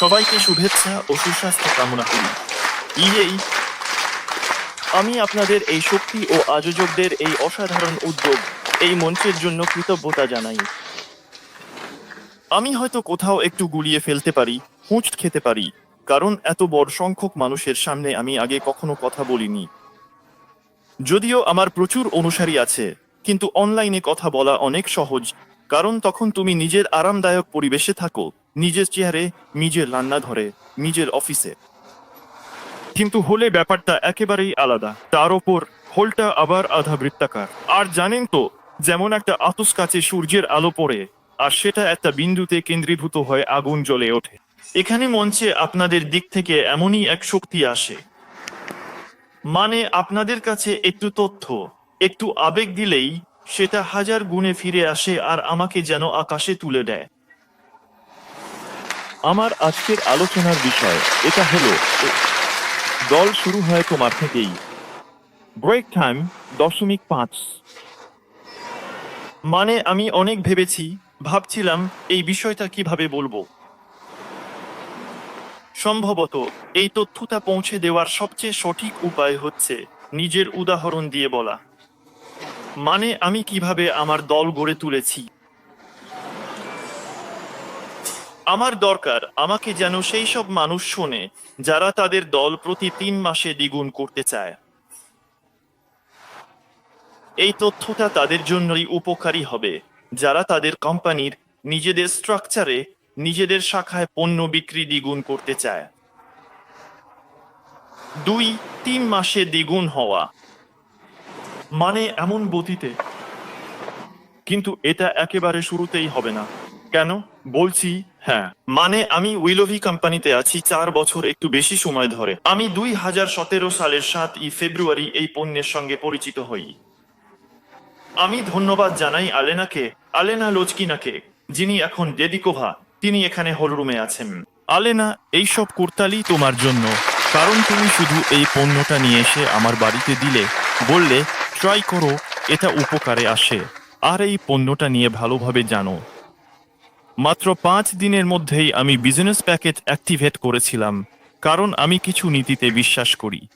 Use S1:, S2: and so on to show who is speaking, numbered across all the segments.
S1: সবাইকে শুভেচ্ছা ও সুস্বাস্থ্য কামনা করি। ইয়েই, আমি আপনাদের এই শক্তি ও আয়োজকদের এই অসাধারণ উদ্যোগ, এই মঞ্চের জন্য কৃতজ্ঞতা জানাই। আমি হয়তো কোথাও একটু গুলিয়ে ফেলতে পারি হুঁচ খেতে পারি, কারণ এত বড় সংখ্যক মানুষের সামনে আমি আগে কখনো কথা বলিনি। যদিও আমার প্রচুর অনুসারী আছে, কিন্তু অনলাইনে কথা বলা অনেক সহজ, কারণ তখন তুমি নিজের আরামদায়ক পরিবেশে থাকো। নিজের চেয়ারে নিজের রান্নাঘরে নিজের অফিসে কিন্তু হলে ব্যাপারটা একেবারেই আলাদা। তার ওপর হোলটা আবার আধা বৃত্তাকার। আর জানেন তো, যেমন একটা আতস কাছে সূর্যের আলো পড়ে, আর সেটা একটা বিন্দুতে কেন্দ্রীভূত হয়ে আগুন জ্বলে ওঠে। এখানে মঞ্চে আপনাদের দিক থেকে এমনই এক শক্তি আসে। মানে আপনাদের কাছে একটু তথ্য, একটু আবেগ দিলেই সেটা হাজার গুণে ফিরে আসে আর আমাকে যেন আকাশে তুলে দেয়। আমার আজকের আলোচনার বিষয় এটা হলো, দল শুরু হয় তোমার থেকেই। ব্রেক টাইম দশমিক পাঁচ। মানে আমি অনেক ভেবেছি, ভাবছিলাম এই বিষয়টা কীভাবে বলব। সম্ভবত এই তথ্যটা পৌঁছে দেওয়ার সবচেয়ে সঠিক উপায় হচ্ছে নিজের উদাহরণ দিয়ে বলা। মানে আমি কীভাবে আমার দল গড়ে তুলেছি। আমার দরকার, আমাকে যেন সেই সব মানুষ শোনে, যারা তাদের দল প্রতি তিন মাসে দ্বিগুণ করতে চায়। এই তথ্যটা তাদের জন্যই উপকারী হবে। যারা তাদের কোম্পানির নিজেদের স্ট্রাকচারে, নিজেদের শাখায় পণ্য বিক্রি দ্বিগুণ করতে চায়। দুই, তিন মাসে দ্বিগুণ হওয়া। মানে এমন গতিতে। কিন্তু এটা একেবারে শুরুতেই হবে না। কেন? বলছি হ্যাঁ। মানে আমি উইলোভি কোম্পানিতে আছি চার বছর একটু বেশি সময় ধরে। আমি দুই হাজার সতেরো সালের সাতই ফেব্রুয়ারি এই পণ্যের সঙ্গে পরিচিত হই। আমি ধন্যবাদ জানাই আলেনাকে, আলেনা লোচকিনাকে, যিনি এখন ডেদিকোভা তিনি এখানে হলরুমে আছেন। আলেনা, এইসব কুর্তালি তোমার জন্য। কারণ তুমি শুধু এই পণ্যটা নিয়ে এসে আমার বাড়িতে দিলে, বললে, ট্রাই করো, এটা উপকারে আসে। আর এই পণ্যটা নিয়ে ভালোভাবে জানো। মাত্র পাঁচ দিনের মধ্যেই আমি বিজনেস প্যাকেজ অ্যাক্টিভেট করেছিলাম, কারণ আমি কিছু নীতিতে বিশ্বাস করি।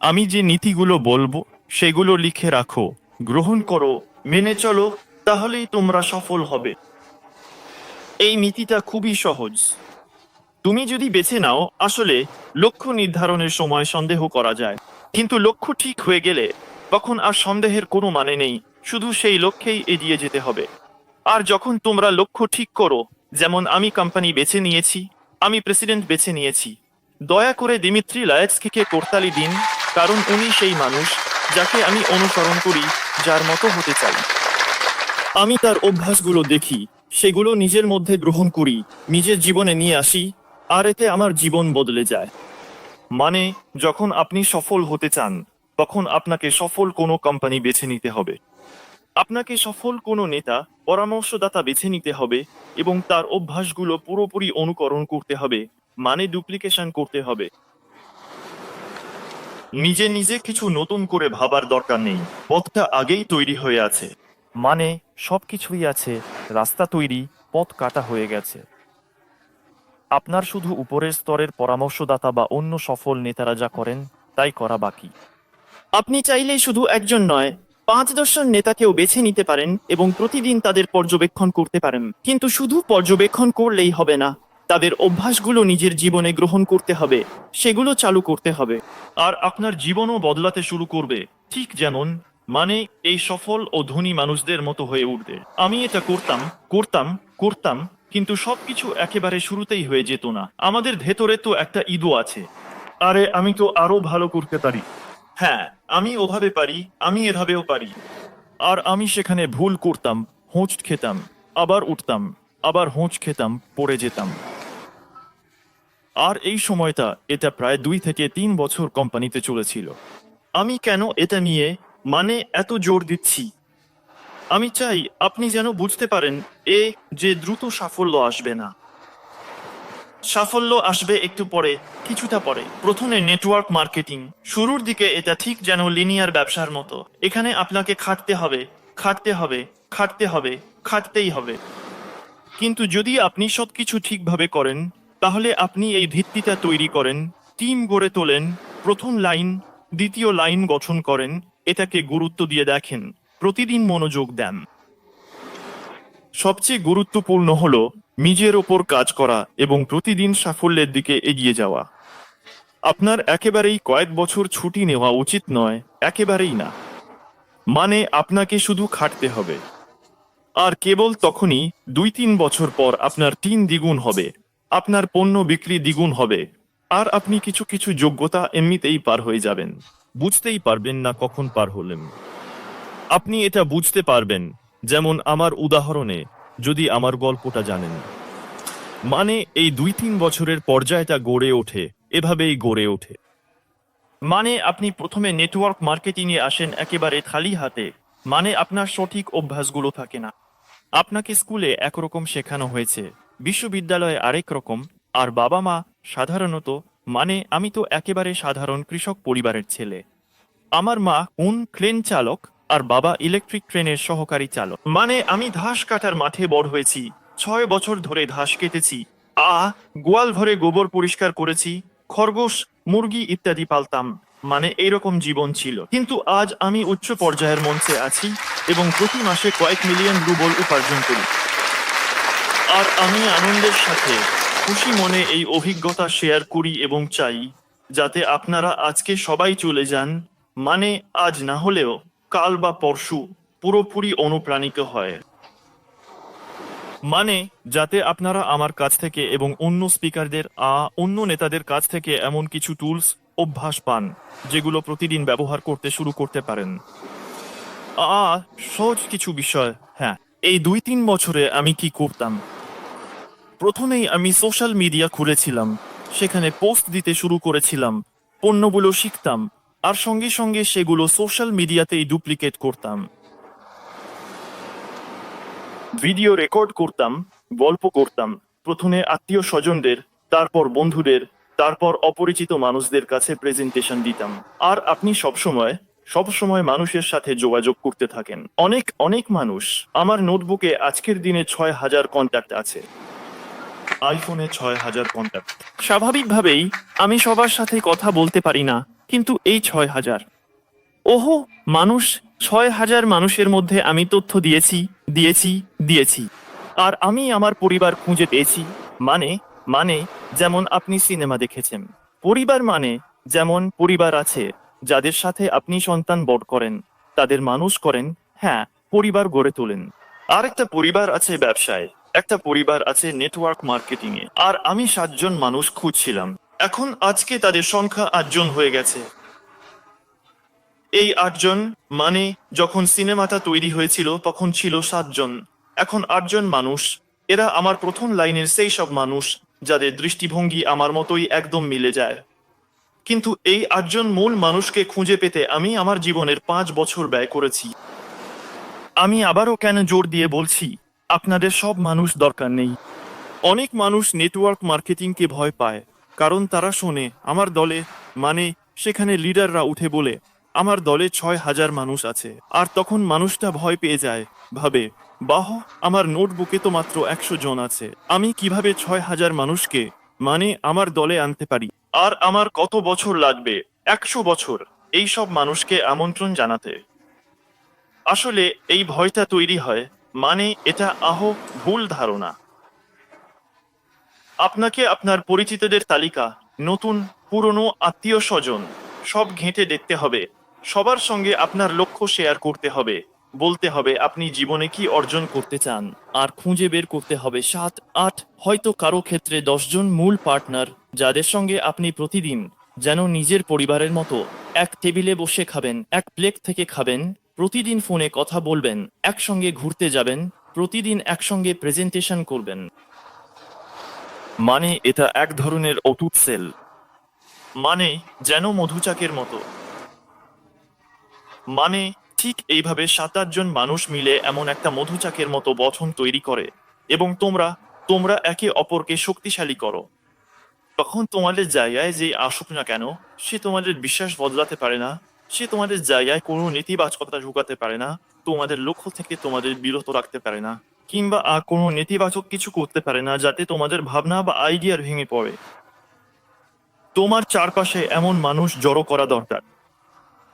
S1: আমি যে নীতিগুলো বলব, সেগুলো লিখে রাখো, গ্রহণ করো, মেনে চলো, তাহলেই তোমরা সফল হবে। এই নীতিটা খুবই সহজ। তুমি যদি বেছে নাও, আসলে লক্ষ্য নির্ধারণের সময় সন্দেহ করা যায়। কিন্তু লক্ষ্য ঠিক হয়ে গেলে, তখন আর সন্দেহের কোনো মানে নেই, শুধু সেই লক্ষ্যেই এগিয়ে যেতে হবে। আর যখন তোমরা লক্ষ্য ঠিক করো, যেমন আমি কোম্পানি বেছে নিয়েছি, আমি প্রেসিডেন্ট বেছে নিয়েছি, দয়া করে দিমিত্রি লায়েক্সকে করতালি দিন, কারণ উনি সেই মানুষ যাকে আমি অনুসরণ করি, যার মতো হতে চাই। আমি তার অভ্যাসগুলো দেখি, সেগুলো নিজের মধ্যে গ্রহণ করি, নিজের জীবনে নিয়ে আসি, আর এতে আমার জীবন বদলে যায়। মানে যখন আপনি সফল হতে চান, তখন আপনাকে সফল কোনো কোম্পানি বেছে নিতে হবে। আপনাকে সফল কোনো নেতা, পরামর্শদাতা বেছে নিতে হবে এবং তার অভ্যাসগুলো পুরোপুরি অনুকরণ করতে হবে মানে ডুপ্লিকেশন করতে হবে। নিজে নিজে কিছু নতুন করে ভাবার দরকার নেই। পথটা আগেই তৈরি হয়ে আছে। মানে সব কিছুই আছে, রাস্তা তৈরি, পথ কাটা হয়ে গেছে। আপনার শুধু উপরের স্তরের পরামর্শদাতা বা অন্য সফল নেতারা যা করেন, তাই করা বাকি। আপনি চাইলেই শুধু একজন নয় পাঁচ দশজন নেতাকেও বেছে নিতে পারেন এবং প্রতিদিন তাদের পর্যবেক্ষণ করতে পারেন। কিন্তু শুধু পর্যবেক্ষণ করলেই হবে না, তাদের অভ্যাসগুলো নিজের জীবনে গ্রহণ করতে হবে, সেগুলো চালু করতে হবে। আর আপনার জীবনও বদলাতে শুরু করবে, ঠিক যেমন মানে এই সফল ও ধনী মানুষদের মতো হয়ে উঠবে। আমি এটা করতাম করতাম করতাম, কিন্তু সবকিছু একেবারে শুরুতেই হয়ে যেত না। আমাদের ভেতরে তো একটা ইদো আছে। আরে, আমি তো আরও ভালো করতে পারি। হ্যাঁ আমি ওভাবে পারি, আমি এভাবেও পারি। আর আমি সেখানে ভুল করতাম, হোঁচ খেতাম, আবার উঠতাম, আবার হোঁচ খেতাম, পড়ে যেতাম। আর এই সময়টা এটা প্রায় দুই থেকে তিন বছর কোম্পানিতে চলেছিল। আমি কেন এটা নিয়ে মানে এত জোর দিচ্ছি? আমি চাই আপনি যেন বুঝতে পারেন, এ যে দ্রুত সাফল্য আসবে না। সাফল্য আসবে একটু পরে, কিছুটা পরে। প্রথমে নেটওয়ার্ক মার্কেটিং শুরুর দিকে এটা ঠিক যেন লিনিয়ার ব্যবসার মতো। এখানে আপনাকে খাটতে হবে খাটতে হবে খাটতে হবে, খাটতেই হবে। কিন্তু যদি আপনি সবকিছু ঠিকভাবে করেন, তাহলে আপনি এই ভিত্তিটা তৈরি করেন টিম গড়ে তোলেন, প্রথম লাইন দ্বিতীয় লাইন গঠন করেন, এটাকে গুরুত্ব দিয়ে দেখেন, প্রতিদিন মনোযোগ দেন। সবচেয়ে গুরুত্বপূর্ণ হলো নিজের ওপর কাজ করা এবং প্রতিদিন সাফল্যের দিকে এগিয়ে যাওয়া। আপনার একেবারেই কয়েক বছর ছুটি নেওয়া উচিত নয়, একেবারেই না। মানে আপনাকে শুধু খাটতে হবে। আর কেবল তখনই দুই তিন বছর পর আপনার তিন দ্বিগুণ হবে, আপনার পণ্য বিক্রি দ্বিগুণ হবে, আর আপনি কিছু কিছু যোগ্যতা এমনিতেই পার হয়ে যাবেন। বুঝতেই পারবেন না কখন পার হলেন। আপনি এটা বুঝতে পারবেন, যেমন আমার উদাহরণে যদি আমার গল্পটা জানেন। মানে এই দুই তিন বছরের পর্যায়টা গড়ে ওঠে, এভাবেই গড়ে ওঠে। মানে আপনি প্রথমে নেটওয়ার্ক মার্কেটিংয়ে আসেন একেবারে খালি হাতে মানে আপনার সঠিক অভ্যাসগুলো থাকে না। আপনাকে স্কুলে একরকম শেখানো হয়েছে, বিশ্ববিদ্যালয়ে আরেক রকম, আর বাবা মা সাধারণত মানে আমি তো একেবারে সাধারণ কৃষক পরিবারের ছেলে। আমার মা কোন ক্লেন চালক আর বাবা ইলেকট্রিক ট্রেনের সহকারী চালক। মানে আমি ঘাস কাটার মাঠে বড় হয়েছি। ছয় বছর ধরে ঘাস কেটেছি। আ, গোয়াল ঘরে গোবর পরিষ্কার করেছি, খরগোশ, মুরগি ইত্যাদি পালতাম। মানে এইরকম জীবন ছিল। কিন্তু আজ আমি উচ্চ পর্যায়ের মঞ্চে আছি এবং প্রতি মাসে কয়েক মিলিয়ন রুবল উপার্জন করি। আর আমি আনন্দের সাথে, খুশি মনে এই অভিজ্ঞতা শেয়ার করি এবং চাই, যাতে আপনারা আজকে সবাই চলে যান। মানে আজ না হলেও কাল বা পরশু পুরোপুরি অনুপ্রাণিত হয়। মানে যাতে আপনারা আমার কাছ থেকে এবং অন্য স্পিকারদের, আ, অন্য নেতাদের কাছ থেকে এমন কিছু টুলস, অভ্যাস পান, যেগুলো প্রতিদিন ব্যবহার করতে শুরু করতে পারেন। আ সহজ কিছু বিষয় হ্যাঁ। এই দুই তিন বছরে আমি কি করতাম? প্রথমেই আমি সোশ্যাল মিডিয়া খুলেছিলাম, সেখানে পোস্ট দিতে শুরু করেছিলাম, পণ্যগুলো শিখতাম আর সঙ্গে সঙ্গে সেগুলো সোশ্যাল মিডিয়াতেই ডুপ্লিকেট করতাম। ভিডিও রেকর্ড করতাম, গল্প করতাম, প্রথমে আত্মীয় স্বজনদের, তারপর বন্ধুদের, তারপর অপরিচিত মানুষদের কাছে প্রেজেন্টেশন দিতাম। আর আপনি সবসময় সবসময় মানুষের সাথে যোগাযোগ করতে থাকেন। অনেক অনেক মানুষ, আমার নোটবুকে আজকের দিনে ছয় হাজার কন্ট্যাক্ট আছে। আইফোনে ছয় হাজার কন্ট্যাক্ট স্বাভাবিকভাবেই আমি সবার সাথে কথা বলতে পারি না কিন্তু এই ছয় হাজার। ওহো, মানুষ, ছয় হাজার মানুষের মধ্যে আমি তথ্য দিয়েছি দিয়েছি দিয়েছি। আর আমি আমার পরিবার খুঁজে পেয়েছি মানে মানে যেমন আপনি সিনেমা দেখেছেন। পরিবার মানে যেমন পরিবার আছে, যাদের সাথে আপনি সন্তান বড় করেন, তাদের মানুষ করেন হ্যাঁ পরিবার গড়ে তোলেন। আর একটা পরিবার আছে ব্যবসায়, একটা পরিবার আছে নেটওয়ার্ক মার্কেটিং এ আর আমি সাতজন মানুষ খুঁজছিলাম। এখন আজকে তাদের সংখ্যা আটজন হয়ে গেছে। এই আটজন মানে যখন সিনেমাটা তৈরি হয়েছিল তখন ছিল সাতজন। এখন আটজন মানুষ। এরা আমার প্রথম লাইনের সেই সব মানুষ যাদের দৃষ্টিভঙ্গি আমার মতোই একদম মিলে যায়। কিন্তু এই আটজন মূল মানুষকে খুঁজে পেতে আমি আমার জীবনের পাঁচ বছর ব্যয় করেছি। আমি আবারও কেন জোর দিয়ে বলছি, আপনাদের সব মানুষ দরকার নেই। অনেক মানুষ নেটওয়ার্ক মার্কেটিংকে ভয় পায়। কারণ তারা শোনে, আমার দলে মানে সেখানে লিডাররা উঠে বলে, আমার দলে ছয় হাজার মানুষ আছে, আর তখন মানুষটা ভয় পেয়ে যায়, ভাবে, বাহ, আমার নোটবুকে তো মাত্র একশো জন আছে, আমি কীভাবে ছয় হাজার মানুষকে মানে আমার দলে আনতে পারি? আর আমার কত বছর লাগবে? একশো বছর, এই সব মানুষকে আমন্ত্রণ জানাতে। আসলে, এই ভয়টা তৈরি হয় মানে এটা আহ, ভুল ধারণা। আপনাকে আপনার পরিচিতদের তালিকা, নতুন, পুরনো, আত্মীয় স্বজন, সব ঘেঁটে দেখতে হবে। সবার সঙ্গে আপনার লক্ষ্য শেয়ার করতে হবে। বলতে হবে, আপনি জীবনে কি অর্জন করতে চান? আর খুঁজে বের করতে হবে সাত, আট, হয়তো কারও ক্ষেত্রে দশজন মূল পার্টনার যাদের সঙ্গে আপনি প্রতিদিন যেন নিজের পরিবারের মতো এক টেবিলে বসে খাবেন, এক প্লেট থেকে খাবেন, প্রতিদিন ফোনে কথা বলবেন, একসঙ্গে ঘুরতে যাবেন, প্রতিদিন একসঙ্গে প্রেজেন্টেশন করবেন। মানে এটা এক ধরনের অটুট সেল। মানে যেন মধুচাকের মতো। মানে ঠিক এইভাবে সাত আটজন মানুষ মিলে এমন একটা মধুচাকের মতো গঠন তৈরি করে এবং তোমরা তোমরা একে অপরকে শক্তিশালী করো। তখন তোমাদের জায়গায় যে আসুক না কেন, সে তোমাদের বিশ্বাস বদলাতে পারে না, সে তোমাদের জায়গায় কোনো নেতিবাচকতা ঢুকাতে পারে না, তোমাদের লক্ষ্য থেকে তোমাদের বিরত রাখতে পারে না। কিংবা কোনো নেতিবাচক কিছু করতে পারে না, যাতে তোমাদের ভাবনা বা আইডিয়ার ভেঙে পড়ে। তোমার চারপাশে এমন মানুষ জড়ো করা দরকার।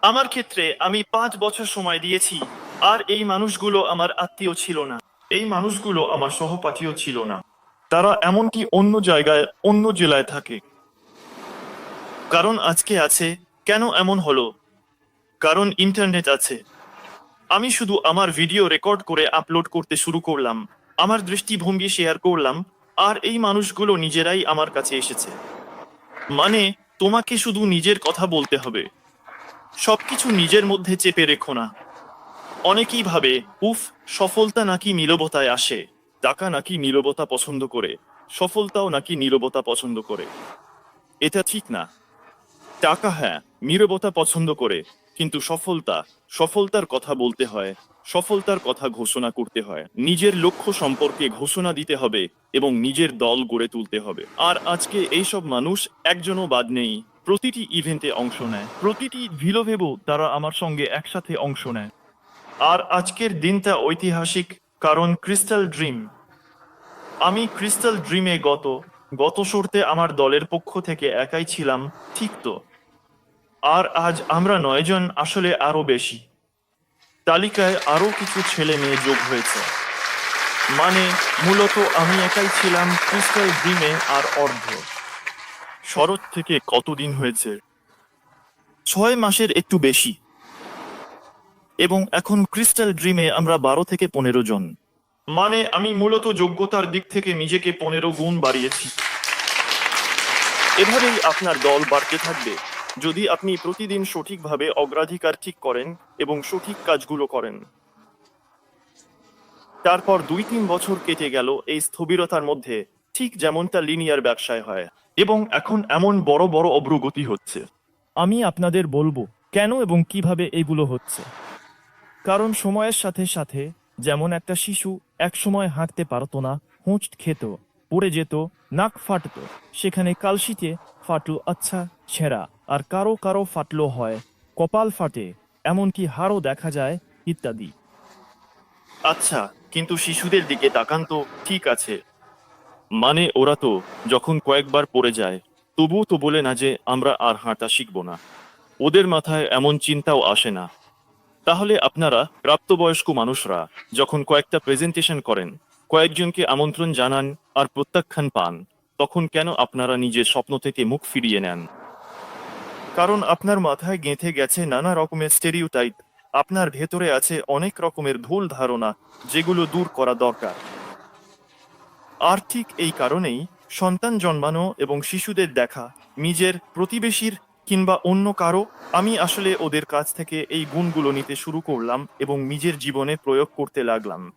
S1: আমার ক্ষেত্রে আমি পাঁচ বছর সময় দিয়েছি, আর এই মানুষগুলো আমার আত্মীয় ছিল না। এই মানুষগুলো আমার সহপাঠীও ছিল না। তারা এমনকি অন্য জায়গায়, অন্য জেলায় থাকে। কারণ আজকে আছে, কেন এমন হলো? কারণ ইন্টারনেট আছে। আমি শুধু আমার ভিডিও রেকর্ড করে আপলোড করতে শুরু করলাম, আমার দৃষ্টিভঙ্গি শেয়ার করলাম, আর এই মানুষগুলো নিজেরাই আমার কাছে এসেছে। মানে তোমাকে শুধু নিজের কথা বলতে হবে। সবকিছু নিজের মধ্যে চেপে রেখো না। অনেকেই ভাবে, উফ, সফলতা নাকি নীরবতায় আসে। টাকা নাকি নীরবতা পছন্দ করে, সফলতাও নাকি নীরবতা পছন্দ করে। এটা ঠিক না। টাকা হ্যাঁ নীরবতা পছন্দ করে। কিন্তু সফলতা, সফলতার কথা বলতে হয়, সফলতার কথা ঘোষণা করতে হয়। নিজের লক্ষ্য সম্পর্কে ঘোষণা দিতে হবে এবং নিজের দল গড়ে তুলতে হবে। আর আজকে এইসব মানুষ একজনও বাদ নেই, প্রতিটি ইভেন্টে অংশ নেয়। প্রতিটি ভিলোভেবো তারা আমার সঙ্গে একসাথে অংশ নেয়। আর আজকের দিনটা ঐতিহাসিক, কারণ ক্রিস্টাল ড্রিম। আমি ক্রিস্টাল ড্রিমে গত গত শর্তে আমার দলের পক্ষ থেকে একাই ছিলাম, ঠিক তো? আর আজ আমরা নয়জন আসলে আরও বেশি। তালিকায় আরও কিছু ছেলে মেয়ে যোগ হয়েছে। মানে মূলত আমি একাই ছিলাম ক্রিস্টাল ড্রিমে আর অর্ধ। শরৎ থেকে কতদিন হয়েছে? ছয় মাসের একটু বেশি। এবং এখন ক্রিস্টাল ড্রিমে আমরা বারো থেকে পনেরো জন। মানে আমি মূলত যোগ্যতার দিক থেকে নিজেকে পনেরো গুণ বাড়িয়েছি। এভাবেই আপনার দল বাড়তে থাকবে। যদি আপনি প্রতিদিন সঠিকভাবে অগ্রাধিকার ঠিক করেন এবং সঠিক কাজগুলো করেন। তারপর দুই তিন বছর কেটে গেল এই স্থবিরতার মধ্যে, ঠিক যেমনটা লিনিয়ার ব্যবসায় হয় এবং এখন এমন বড় বড় অগ্রগতি হচ্ছে।
S2: আমি আপনাদের বলব, কেন এবং কীভাবে এগুলো হচ্ছে? কারণ সময়ের সাথে সাথে যেমন একটা শিশু একসময় হাঁটতে পারতো না হোঁচ খেত, পড়ে যেত, নাক ফাটতো, সেখানে কালশিতে ফাটলো আচ্ছা ছেঁড়া আর কারও কারও ফাটলো হয়, কপাল ফাটে, এমনকি হাড়ও দেখা যায়, ইত্যাদি।
S1: আচ্ছা কিন্তু শিশুদের দিকে তাকান তো, ঠিক আছে। মানে ওরা তো, যখন কয়েকবার পড়ে যায়, তবুও তো বলে না যে, আমরা আর হাঁটা শিখব না। ওদের মাথায় এমন চিন্তাও আসে না। তাহলে আপনারা, প্রাপ্তবয়স্ক মানুষরা, যখন কয়েকটা প্রেজেন্টেশন করেন, কয়েকজনকে আমন্ত্রণ জানান আর প্রত্যাখ্যান পান। তখন কেন আপনারা নিজের স্বপ্ন থেকে মুখ ফিরিয়ে নেন? কারণ আপনার মাথায় গেঁথে গেছে নানা রকমের স্টেরিওটাইপ আপনার ভেতরে আছে অনেক রকমের ভুল ধারণা, যেগুলো দূর করা দরকার। আর ঠিক এই কারণেই সন্তান জন্মানো এবং শিশুদের দেখা, নিজের প্রতিবেশীর কিংবা অন্য কারও, আমি আসলে ওদের কাছ থেকে এই গুণগুলো নিতে শুরু করলাম এবং নিজের জীবনে প্রয়োগ করতে লাগলাম।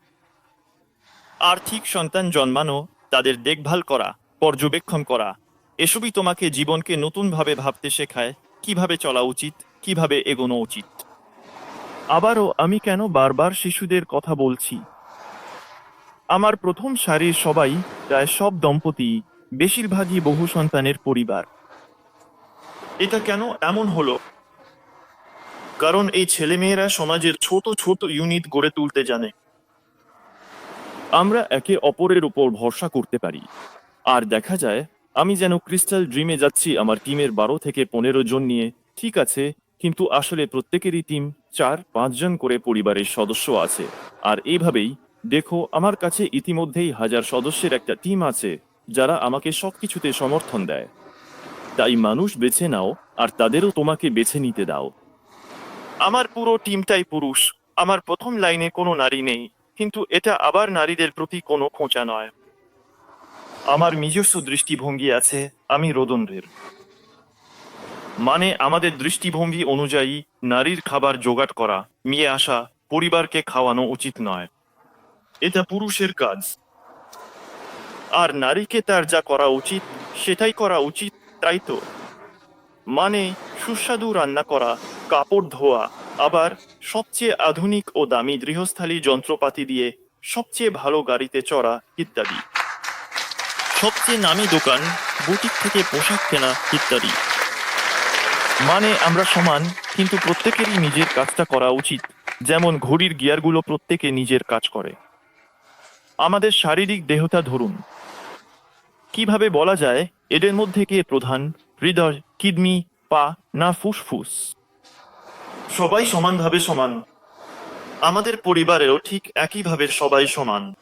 S1: আর্থিক সন্তান জন্মানো, তাদের দেখভাল করা পর্যবেক্ষণ করা। এসবই তোমাকে জীবনকে নতুনভাবে ভাবতে শেখায়, কীভাবে চলা উচিত, কীভাবে এগোনো উচিত। আবারও আমি কেন বারবার শিশুদের কথা বলছি? আমার প্রথম সারির সবাই প্রায় সব দম্পতি, বেশিরভাগই বহু সন্তানের পরিবার। এটা কেন এমন হলো? কারণ এই ছেলেমেয়েরা সমাজের ছোট ছোট ইউনিট গড়ে তুলতে জানে। আমরা একে অপরের উপর ভরসা করতে পারি। আর দেখা যায়, আমি যেন ক্রিস্টাল ড্রিমে যাচ্ছি আমার টিমের বারো থেকে পনেরো জন নিয়ে। ঠিক আছে, কিন্তু আসলে প্রত্যেকেরই টিম চার পাঁচজন করে পরিবারের সদস্য আছে। আর এইভাবেই দেখো, আমার কাছে ইতিমধ্যেই হাজার সদস্যের একটা টিম আছে, যারা আমাকে সবকিছুতে সমর্থন দেয়। তাই মানুষ বেছে নাও, আর তাদেরও তোমাকে বেছে নিতে দাও। আমার পুরো টিমটাই পুরুষ, আমার প্রথম লাইনে কোনো নারী নেই, কিন্তু এটা আবার নারীদের প্রতি কোনো খোঁচা নয়। আমার নিজস্ব দৃষ্টিভঙ্গি আছে, আমি রোদনদের। মানে আমাদের দৃষ্টিভঙ্গি অনুযায়ী নারীর খাবার জোগাড় করা, নিয়ে আসা, পরিবারকে খাওয়ানো উচিত নয়। এটা পুরুষের কাজ। আর নারীকে তার যা করা উচিত, সেটাই করা উচিত, তাই তো। মানে সুস্বাদু রান্না করা, কাপড় ধোয়া, আবার সবচেয়ে আধুনিক ও দামি গৃহস্থালী যন্ত্রপাতি দিয়ে সবচেয়ে ভালো গাড়িতে চড়া ইত্যাদি। সবচেয়ে নামি দোকান বুটিক থেকে পোশাক কেনা ইত্যাদি। মানে আমরা সমান, কিন্তু প্রত্যেকেরই নিজের কাজটা করা উচিত। যেমন ঘড়ির গিয়ারগুলো প্রত্যেকে নিজের কাজ করে। আমাদের শারীরিক দেহতা ধরুন। কীভাবে বলা যায়, এদের মধ্যে কে প্রধান? হৃদয়, কিডনি, পা, না ফুসফুস? সবাই সমানভাবে সমান। আমাদের পরিবারেও ঠিক একইভাবে সবাই সমান।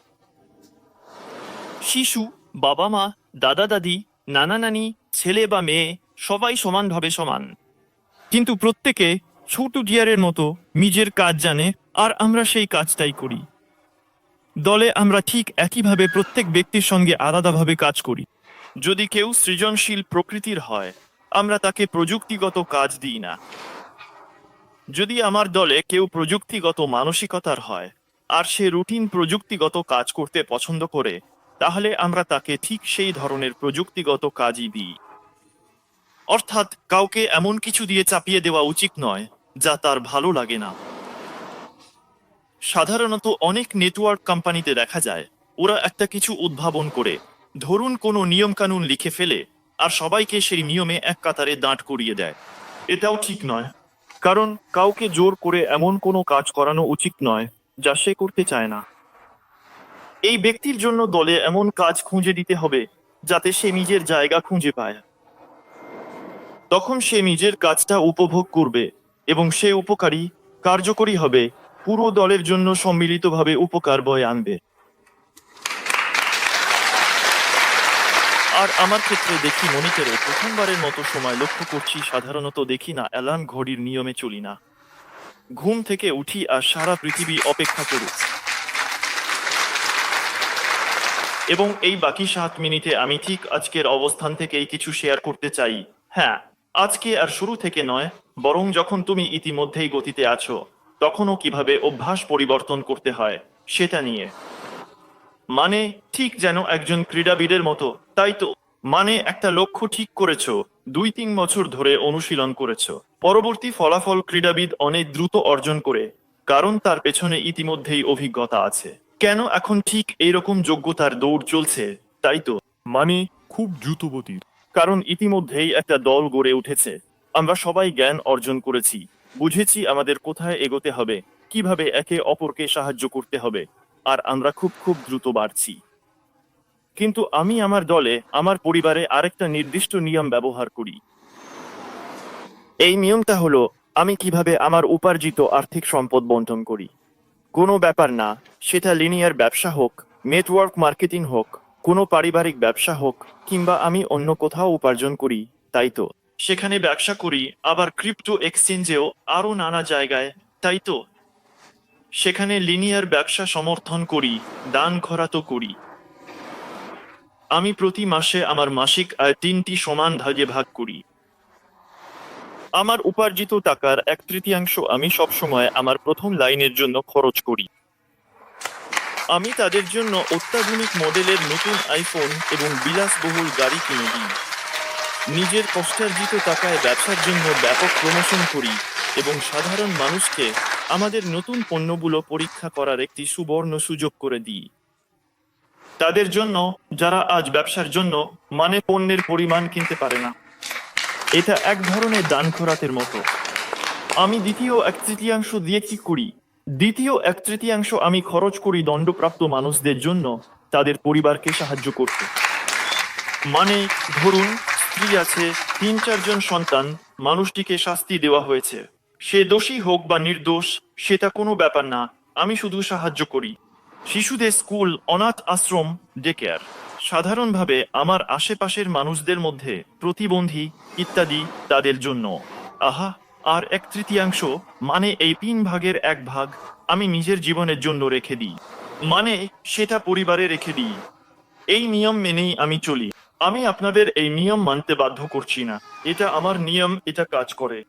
S1: শিশু বাবা মা, দাদা দাদি, নানা নানি, ছেলে বা মেয়ে, সবাই সমানভাবে সমান। কিন্তু প্রত্যেকে ছোট ডিয়ারের মতো নিজের কাজ জানে আর আমরা সেই কাজটাই করি। দলে আমরা ঠিক একইভাবে প্রত্যেক ব্যক্তির সঙ্গে আলাদাভাবে কাজ করি। যদি কেউ সৃজনশীল প্রকৃতির হয়, আমরা তাকে প্রযুক্তিগত কাজ দিই না। যদি আমার দলে কেউ প্রযুক্তিগত মানসিকতার হয়, আর সে রুটিন প্রযুক্তিগত কাজ করতে পছন্দ করে তাহলে আমরা তাকে ঠিক সেই ধরনের প্রযুক্তিগত কাজই দিই। অর্থাৎ কাউকে এমন কিছু দিয়ে চাপিয়ে দেওয়া উচিত নয়, যা তার ভালো লাগে না। সাধারণত অনেক নেটওয়ার্ক কোম্পানিতে দেখা যায়, ওরা একটা কিছু উদ্ভাবন করে। ধরুন কোনো নিয়মকানুন লিখে ফেলে, আর সবাইকে সেই নিয়মে এক কাতারে দাঁট করিয়ে দেয়। এটাও ঠিক নয়। কারণ কাউকে জোর করে এমন কোনো কাজ করানো উচিত নয়, যা সে করতে চায় না। এই ব্যক্তির জন্য দলে এমন কাজ খুঁজে দিতে হবে যাতে সে নিজের জায়গা খুঁজে পায়। তখন সে নিজের কাজটা উপভোগ করবে এবং সে উপকারী, কার্যকরী হবে। পুরো দলের জন্য সম্মিলিতভাবে উপকার বয়ে আনবে। আর আমার ক্ষেত্রে দেখি মনিটরে প্রথমবারের মতো সময় লক্ষ্য করছি, সাধারণত দেখি না, অ্যালার্ম ঘড়ির নিয়মে চলি না। ঘুম থেকে উঠি আর সারা পৃথিবী অপেক্ষা করুক। এবং এই বাকি সাত মিনিটে আমি ঠিক আজকের অবস্থান থেকেই কিছু শেয়ার করতে চাই। হ্যাঁ আজকে আর শুরু থেকে নয়, বরং যখন তুমি ইতিমধ্যেই গতিতে আছো, তখনও কীভাবে অভ্যাস পরিবর্তন করতে হয়, সেটা নিয়ে। মানে ঠিক যেন একজন ক্রীড়াবিদের মতো, তাই তো। মানে একটা লক্ষ্য ঠিক করেছ, দুই তিন বছর ধরে অনুশীলন করেছ। পরবর্তী ফলাফল ক্রীড়াবিদ অনেক দ্রুত অর্জন করে, কারণ তার পেছনে ইতিমধ্যেই অভিজ্ঞতা আছে। কেন এখন ঠিক এইরকম যোগ্যতার দৌড় চলছে তাই তো? মানে খুব দ্রুতগতির। কারণ ইতিমধ্যেই একটা দল গড়ে উঠেছে। আমরা সবাই জ্ঞান অর্জন করেছি। বুঝেছি আমাদের কোথায় এগোতে হবে কীভাবে একে অপরকে সাহায্য করতে হবে আর আমরা খুব খুব দ্রুত বাড়ছি। কিন্তু আমি আমার দলে আমার পরিবারে আরেকটা নির্দিষ্ট নিয়ম ব্যবহার করি। এই নিয়মটা হলো আমি কীভাবে আমার উপার্জিত আর্থিক সম্পদ বন্টন করি। কোনো ব্যাপার না, সেটা লিনিয়ার ব্যবসা হোক নেটওয়ার্ক মার্কেটিং হোক, কোনো পারিবারিক ব্যবসা হোক, কিংবা আমি অন্য কোথাও উপার্জন করি, তাই তো? সেখানে ব্যবসা করি, আবার ক্রিপ্টো এক্সচেঞ্জেও আরও নানা জায়গায়, তাই তো? সেখানে লিনিয়ার ব্যবসা সমর্থন করি, দান খরাতো করি। আমি প্রতি মাসে আমার মাসিক আয় তিনটি সমান ভাগে ভাগ করি। আমার উপার্জিত টাকার এক তৃতীয়াংশ আমি সবসময় আমার প্রথম লাইনের জন্য খরচ করি। আমি তাদের জন্য অত্যাধুনিক মডেলের নতুন আইফোন এবং বিলাসবহুল গাড়ি কিনে দিই। নিজের কষ্টার্জিত টাকায় ব্যবসার জন্য ব্যাপক প্রমোশন করি এবং সাধারণ মানুষকে আমাদের নতুন পণ্যগুলো পরীক্ষা করার একটি সুবর্ণ সুযোগ করে দিই। তাদের জন্য, যারা আজ ব্যবসার জন্য মানে পণ্যের পরিমাণ কিনতে পারে না। এটা এক ধরনের দান খোরাতের মতো। আমি দ্বিতীয় এক তৃতীয়াংশ দিয়ে কি করি? দ্বিতীয় এক তৃতীয়াংশ আমি খরচ করি দণ্ডপ্রাপ্ত মানুষদের জন্য, তাদের পরিবারকে সাহায্য করতে। মানে ধরুন, স্ত্রী আছে, তিন চারজন সন্তান, মানুষটিকে শাস্তি দেওয়া হয়েছে। সে দোষী হোক বা নির্দোষ, সেটা কোনো ব্যাপার না, আমি শুধু সাহায্য করি। শিশুদের স্কুল, অনাথ আশ্রম, ডে কেয়ার। সাধারণভাবে আমার আশেপাশের মানুষদের মধ্যে প্রতিবন্ধী ইত্যাদি তাদের জন্য। আহা, আর এক তৃতীয়াংশ মানে এই তিন ভাগের এক ভাগ, আমি নিজের জীবনের জন্য রেখে দিই। মানে সেটা পরিবারে রেখে দিই। এই নিয়ম মেনেই আমি চলি। আমি আপনাদের এই নিয়ম মানতে বাধ্য করছি না। এটা আমার নিয়ম, এটা কাজ করে।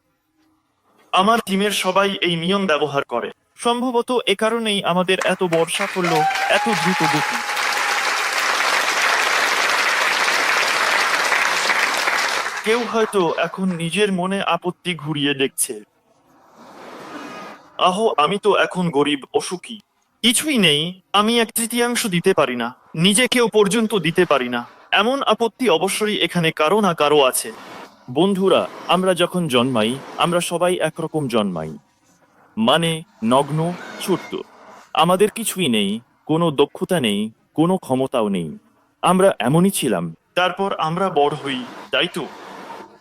S1: আমার টিমের সবাই এই নিয়ম ব্যবহার করে। সম্ভবত এ কারণেই আমাদের এত বড় সাফল্য এত দ্রুত গতি। কেউ হয়তো এখন নিজের মনে আপত্তি ঘুরিয়ে দেখছে। আহো, আমি তো এখন গরিব, অসুখী। কিছুই নেই, আমি এক তৃতীয়াংশ দিতে পারি না নিজেকেও পর্যন্ত দিতে পারি না। এমন আপত্তি অবশ্যই এখানে কারও না কারও আছে। বন্ধুরা, আমরা যখন জন্মাই, আমরা সবাই একরকম জন্মাই। মানে নগ্ন ছোট্ট আমাদের কিছুই নেই,
S2: কোনো দক্ষতা নেই, কোনো ক্ষমতাও নেই। আমরা এমনই ছিলাম।
S1: তারপর আমরা বড় হই, তাই তো?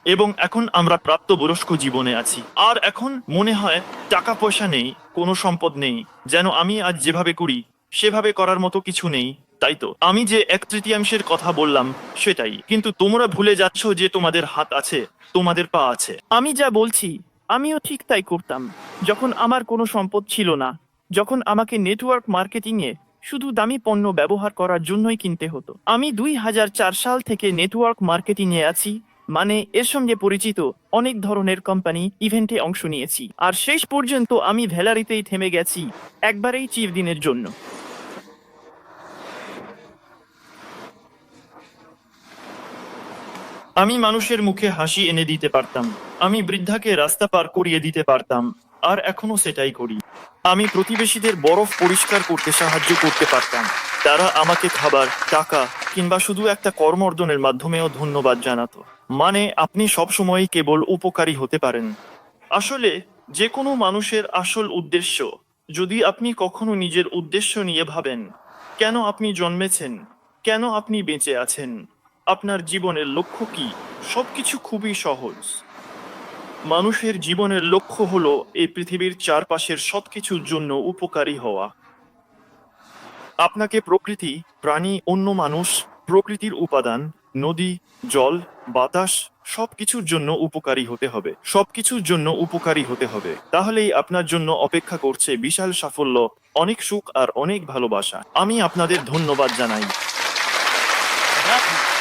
S1: এবং এখন আমরা প্রাপ্তবয়স্ক জীবনে আছি। আর এখন মনে হয় টাকা পয়সা নেই, কোনো সম্পদ নেই। যেন আমি আজ যেভাবে করি, সেভাবে করার মতো কিছু নেই, তাই তো? আমি যে এক তৃতীয়াংশের কথা বললাম, সেটাই। কিন্তু তোমরা ভুলে যাচ্ছ যে তোমাদের হাত আছে, তোমাদের পা আছে।
S3: আমি যা বলছি, আমিও ঠিক তাই করতাম। যখন আমার কোনো সম্পদ ছিল না, যখন আমাকে নেটওয়ার্ক মার্কেটিংয়ে শুধু দামি পণ্য ব্যবহার করার জন্যই কিনতে হতো। আমি দুই হাজার চার সাল থেকে নেটওয়ার্ক মার্কেটিংয়ে আছি মানে এর সঙ্গে পরিচিত অনেক ধরনের কোম্পানি ইভেন্টে অংশ নিয়েছি। আর শেষ পর্যন্ত আমি ভ্যালারিতেই থেমে গেছি একবারেই চিফ দিনের জন্য।
S1: আমি মানুষের মুখে হাসি এনে দিতে পারতাম। আমি বৃদ্ধাকে রাস্তা পার করিয়ে দিতে পারতাম। আর এখনও সেটাই করি। আমি প্রতিবেশীদের বরফ পরিষ্কার করতে সাহায্য করতে পারতাম। তারা আমাকে খাবার, টাকা কিংবা শুধু একটা কর্মর্দনের মাধ্যমেও ধন্যবাদ জানাতো। মানে আপনি সবসময়ই কেবল উপকারী হতে পারেন। আসলে যে কোনো মানুষের আসল উদ্দেশ্য, যদি আপনি কখনো নিজের উদ্দেশ্য নিয়ে ভাবেন, কেন আপনি জন্মেছেন? কেন আপনি বেঁচে আছেন? আপনার জীবনের লক্ষ্য কি? সবকিছু খুবই সহজ। মানুষের জীবনের লক্ষ্য হলো এই পৃথিবীর চারপাশের সবকিছুর জন্য উপকারী হওয়া। আপনাকে প্রকৃতি, প্রাণী, অন্য মানুষ, প্রকৃতির উপাদান, নদী, জল, বাতাস, সবকিছুর জন্য উপকারী হতে হবে। সবকিছুর জন্য উপকারী হতে হবে। তাহলেই আপনার জন্য অপেক্ষা করছে বিশাল সাফল্য, অনেক সুখ আর অনেক ভালোবাসা। আমি আপনাদের ধন্যবাদ জানাই।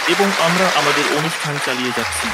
S1: এবং আমরা আমাদের অনুষ্ঠান চালিয়ে যাচ্ছি।